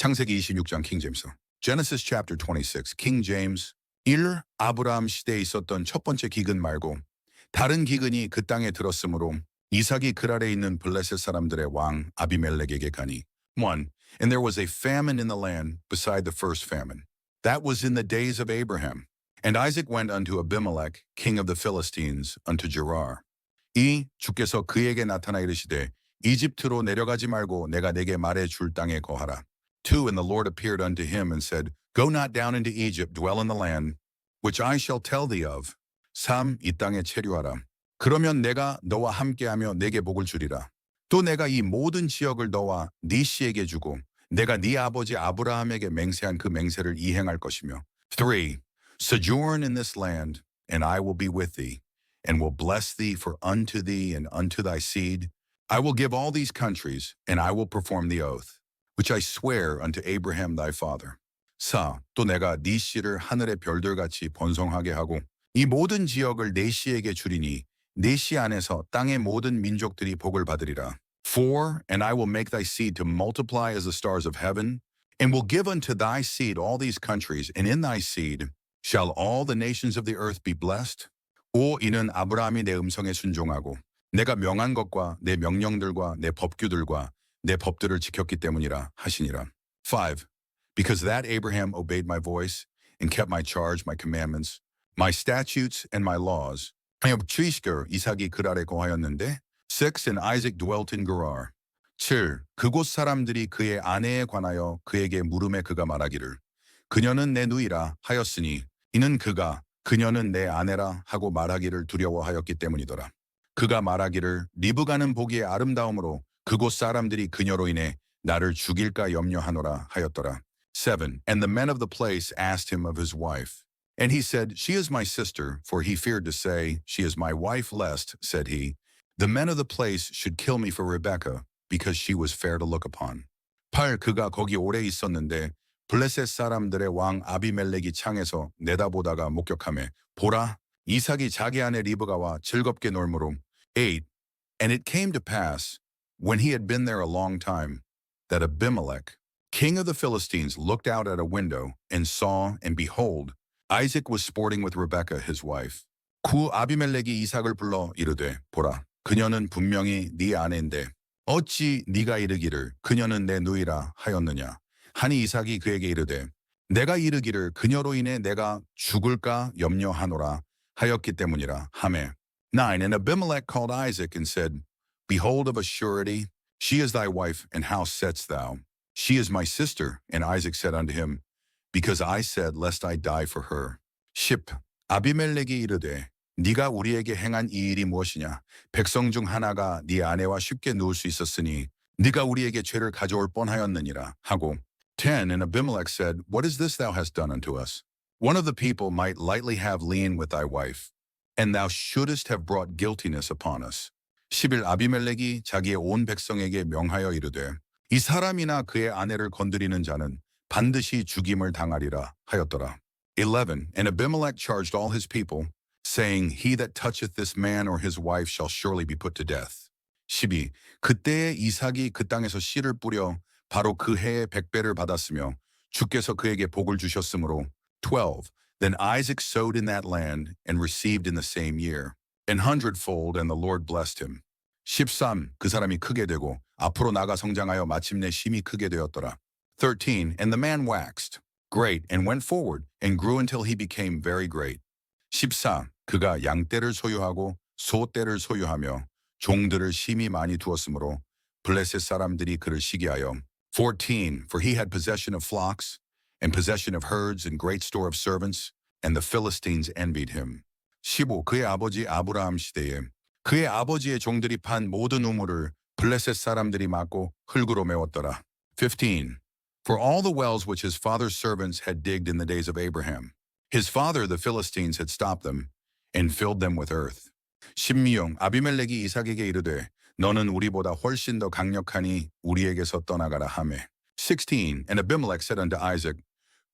창세기 26장 킹 제임스. Genesis chapter 26, King James. 1. 아브라함 시대에 있었던 첫 번째 기근 말고 다른 기근이 그 땅에 들었으므로 이삭이 그 아래 있는 블레셋 사람들의 왕 아비멜렉에게 가니. 1. And there was a famine in the land beside the first famine. That was in the days of Abraham. And Isaac went unto Abimelech, king of the Philistines, unto Gerar. 이 주께서 그에게 나타나 이르시되 이집트로 내려가지 말고 내가 내게 말해 줄 땅에 거하라. 2. And the Lord appeared unto him and said, Go not down into Egypt, dwell in the land, which I shall tell thee of. 3. 이 땅에 체류하라. 그러면 내가 너와 함께하며 내게 복을 주리라. 또 내가 이 모든 지역을 너와 네 씨에게 주고 내가 네 아버지 아브라함에게 맹세한 그 맹세를 이행할 것이며 3. Sojourn in this land, and I will be with thee, and will bless thee for unto thee and unto thy seed. I will give all these countries, and I will perform the oath, which I swear unto Abraham thy father. 4. 또 내가 네 씨를 하늘의 별들같이 번성하게 하고 이 모든 지역을 네 씨에게 주리니 네 씨 안에서 땅의 모든 민족들이 복을 받으리라. 4. And I will make thy seed to multiply as the stars of heaven, and will give unto thy seed all these countries, and in thy seed shall all the nations of the earth be blessed. 5. 이는 아브라함이 내 음성에 순종하고 내가 명한 것과 내 명령들과 내 법규들과 내 법들을 지켰기 때문이라 하시니라. 5. Because that Abraham obeyed my voice and kept my charge, my commandments, my statutes and my laws. 하여 주이시겨 이삭이 그 아래 거하였는데 6. And Isaac dwelt in Gerar. 7. 그곳 사람들이 그의 아내에 관하여 그에게 물음에 그가 말하기를 그녀는 내 누이라 하였으니 이는 그가 그녀는 내 아내라 하고 말하기를 두려워하였기 때문이더라. 그가 말하기를 리브가는 보기에 아름다움으로 그곳 사람들이 그녀로 인해 나를 죽일까 염려하노라 하였더라. 7. And the men of the place asked him of his wife. And he said, She is my sister, for he feared to say, She is my wife, lest, said he, the men of the place should kill me for Rebekah, because she was fair to look upon. 8. 그가 거기 오래 있었는데 블레셋 사람들의 왕 아비멜렉이 창에서 내다보다가 목격함에 보라 이삭이 자기 아내 리브가와 즐겁게 놀므로 8. And it came to pass, when he had been there a long time, that Abimelech, king of the Philistines, looked out at a window and saw, and behold, Isaac was sporting with Rebekah his wife. 구 아비멜렉이 이삭을 불러 이르되 보라 그녀는 분명히 네 아내인데 어찌 네가 이르기를 그녀는 내 누이라 하였느냐 하니 이삭이 그에게 이르되 내가 이르기를 그녀로 인해 내가 죽을까 염려하노라 하였기 때문이라 하매 9 And Abimelech called Isaac and said Behold of a surety she is thy wife and how saidst thou She is my sister and Isaac said unto him Because I said lest I die for her 10 아비멜렉이 이르되 네가 우리에게 행한 이 일이 무엇이냐? 백성 중 하나가 네 아내와 쉽게 누울 수 있었으니 네가 우리에게 죄를 가져올 뻔하였느니라 하고 10 And Abimelech said, What is this thou hast done unto us? One of the people might lightly have lien with thy wife, and thou shouldest have brought guiltiness upon us. 11 아비멜렉이 자기의 온 백성에게 명하여 이르되 이 사람이나 그의 아내를 건드리는 자는 반드시 죽임을 당하리라 하였더라. 11 And Abimelech charged all his people saying, He that toucheth this man or his wife shall surely be put to death. 12. 그때에 이삭이 그 땅에서 씨를 뿌려 바로 그 해에 백배를 받았으며 주께서 그에게 복을 주셨으므로 12. Then Isaac sowed in that land and received in the same year, an hundredfold, and the Lord blessed him. 13. 그 사람이 크게 되고 앞으로 나가 성장하여 마침내 심히 크게 되었더라. 13. And the man waxed great and went forward and grew until he became very great. 14. 그가 양떼를 소유하고 소떼를 소유하며 종들을 심히 많이 두었으므로 블레셋 사람들이 그를 시기하여 14. For he had possession of flocks and possession of herds and great store of servants and the Philistines envied him. 15. 그의 아버지 아브라함 시대에 그의 아버지의 종들이 판 모든 우물을 블레셋 사람들이 막고 흙으로 메웠더라. 15. For all the wells which his father's servants had digged in the days of Abraham, his father, the Philistines, had stopped them and filled them with earth. 신미용 아비멜렉이 이삭에게 이르되 너는 우리보다 훨씬 더 강력하니 우리에게서 떠나가라 하매. 16. And Abimelech said unto Isaac,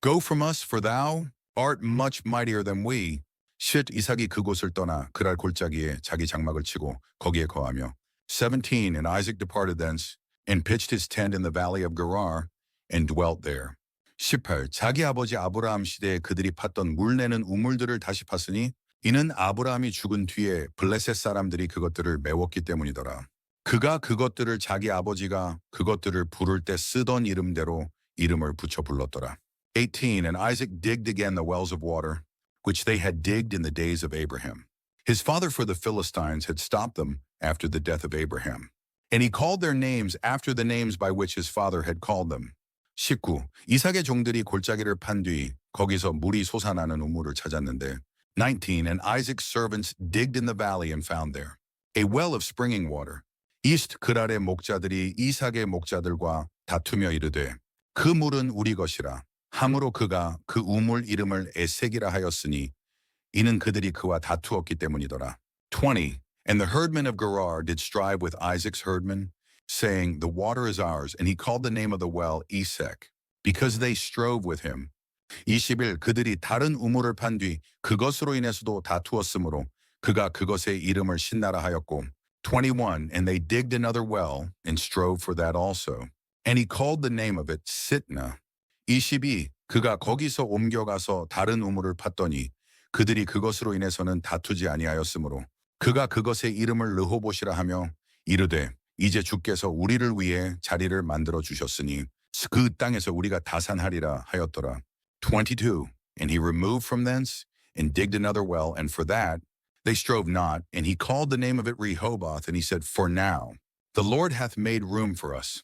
Go from us, for thou art much mightier than we. 쉿 이삭이 그곳을 떠나 그랄 골짜기에 자기 장막을 치고 거기에 거하며. 17. And Isaac departed thence and pitched his tent in the valley of Gerar and dwelt there. 18. 자기 아버지 아브라함 시대에 그들이 팠던 물내는 우물들을 다시 팠으니 이는 아브라함이 죽은 뒤에 블레셋 사람들이 그것들을 메웠기 때문이더라. 그가 그것들을 자기 아버지가 그것들을 부를 때 쓰던 이름대로 이름을 붙여 불렀더라. 18. And Isaac digged again the wells of water, which they had digged in the days of Abraham. His father for the Philistines had stopped them after the death of Abraham. And he called their names after the names by which his father had called them. 19. 이삭의 종들이 골짜기를 판 뒤 거기서 물이 솟아나는 우물을 찾았는데 19. And Isaac's servants digged in the valley and found there a well of springing water. 이스트 그랄의 목자들이 이삭의 목자들과 다투며 이르되 그 물은 우리 것이라 함으로 그가 그 우물 이름을 에색이라 하였으니 이는 그들이 그와 다투었기 때문이더라. 20. And the herdmen of Gerar did strive with Isaac's herdmen, saying, The water is ours. And he called the name of the well Esek, because they strove with him. 20일 그들이 다른 우물을 판 뒤 그것으로 인해서도 다투었으므로 그가 그것의 이름을 신나라 하였고 21 and they digged another well and strove for that also and he called the name of it Sitna 22 그가 거기서 옮겨가서 다른 우물을 팠더니 그들이 그것으로 인해서는 다투지 아니하였으므로 그가 그것의 이름을 르호봇이라 하며 이르되 이제 주께서 우리를 위해 자리를 만들어 주셨으니 그 땅에서 우리가 다산하리라 하였더라 22 and he removed from thence and digged another well and for that they strove not and he called the name of it Rehoboth and he said for now the Lord hath made room for us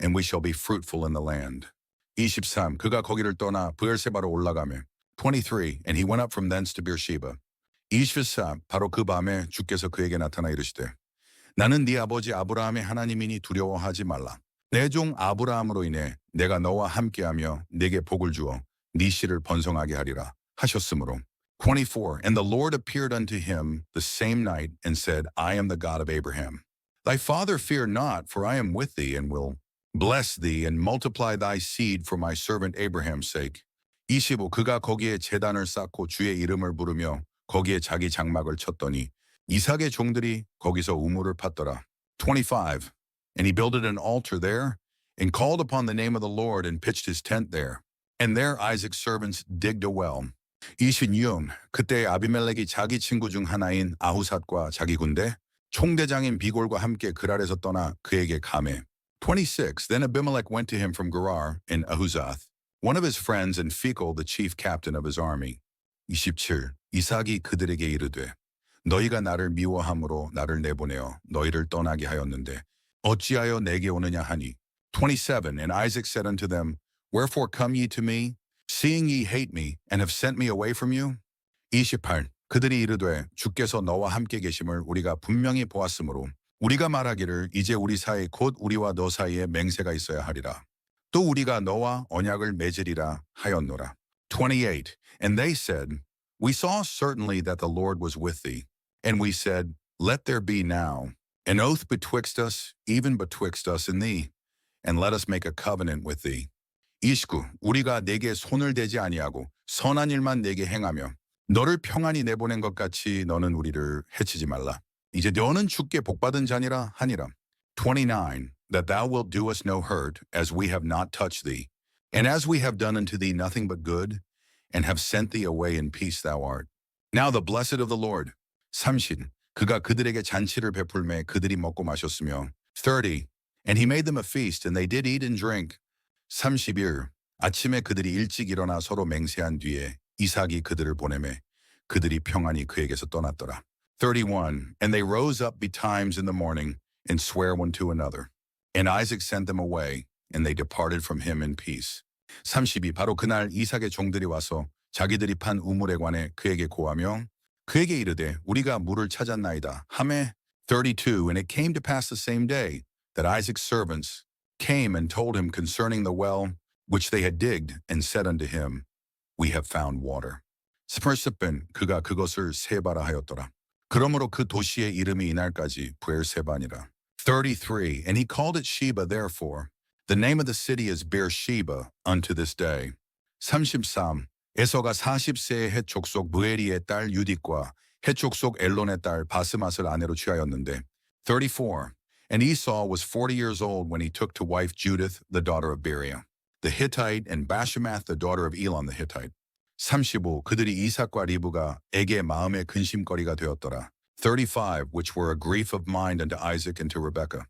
and we shall be fruitful in the land 23 그가 거기를 떠나 브엘세바로 올라가며 23 and he went up from thence to Beersheba 24 바로 그 밤에 주께서 그에게 나타나 이르시되 나는 네 아버지 아브라함의 하나님이니 두려워하지 말라 내 종 아브라함으로 인해 내가 너와 함께하며 내게 복을 주어 네 씨를 번성하게 하리라 하셨으므로 24 And the Lord appeared unto him the same night and said I am the God of Abraham Thy father fear not for I am with thee and will bless thee and multiply thy seed for my servant Abraham's sake 25 그가 거기에 제단을 쌓고 주의 이름을 부르며 거기에 자기 장막을 쳤더니 이삭의 종들이 거기서 우물을 팠더라 25 And he builded an altar there and called upon the name of the Lord and pitched his tent there And there Isaac's servants digged a well. 26. 그때 아비멜렉이 자기 친구 중 하나인 아후삿과 자기 군대, 총대장인 비골과 함께 그랄에서 떠나 그에게 감해. 26. Then Abimelech went to him from Gerar in Ahuzath, one of his friends and Phicol the chief captain of his army. 27. 이삭이 그들에게 이르되 너희가 나를 미워함으로 나를 내보내어 너희를 떠나게 하였는데 어찌하여 내게 오느냐 하니 27. And Isaac said unto them, Wherefore come ye to me, seeing ye hate me, and have sent me away from you? 28. 그들이 이르되 주께서 너와 함께 계심을 우리가 분명히 보았으므로 우리가 말하기를 이제 우리 사이 곧 우리와 너 사이에 맹세가 있어야 하리라. 또 우리가 너와 언약을 맺으리라 하였노라. 28. And they said, We saw certainly that the Lord was with thee. And we said, Let there be now an oath betwixt us, even betwixt us and thee, and let us make a covenant with thee. 29. 우리가 내게 손을 대지 아니하고 선한 일만 내게 행하며 너를 평안히 내보낸 것 같이 너는 우리를 해치지 말라. 이제 너는 주께 복받은 자니라 하니라. 29. That thou wilt do us no hurt, as we have not touched thee, and as we have done unto thee nothing but good, and have sent thee away in peace thou art. Now the blessed of the Lord. 30. 그가 그들에게 잔치를 베풀매 그들이 먹고 마셨으며 30. And he made them a feast, and they did eat and drink. 30일 아침에 그들이 일찍 일어나 서로 맹세한 뒤에 이삭이 그들을 보내매 그들이 평안히 그에게서 떠났더라. 31. And they rose up betimes in the morning and swear one to another. And Isaac sent them away, and they departed from him in peace. 32. 바로 그날 이삭의 종들이 와서 자기들이 판 우물에 관해 그에게 고하며 그에게 이르되 우리가 물을 찾았나이다. 하매 32. And it came to pass the same day that Isaac's servants came and told him concerning the well which they had digged, and said unto him, We have found water. 스펄스벤 그가 그것을 세바라 하였더라. 그러므로 그 도시의 이름이 이날까지 부엘세바니라. 33. And he called it Sheba therefore. The name of the city is Beersheba unto this day. 33. 에서가 40세의 헷 족속 무에리의 딸 유딕과 헷 족속 엘론의 딸 바스맛을 아내로 취하였는데 34. And Esau was 40 years old when he took to wife Judith, the daughter of Beriah. the Hittite, and Bashemath, the daughter of Elon the Hittite. 35. 그들이 이삭과 리브가 에게 마음의 근심거리가 되었더라. 35. Which were a grief of mind unto Isaac and to Rebekah.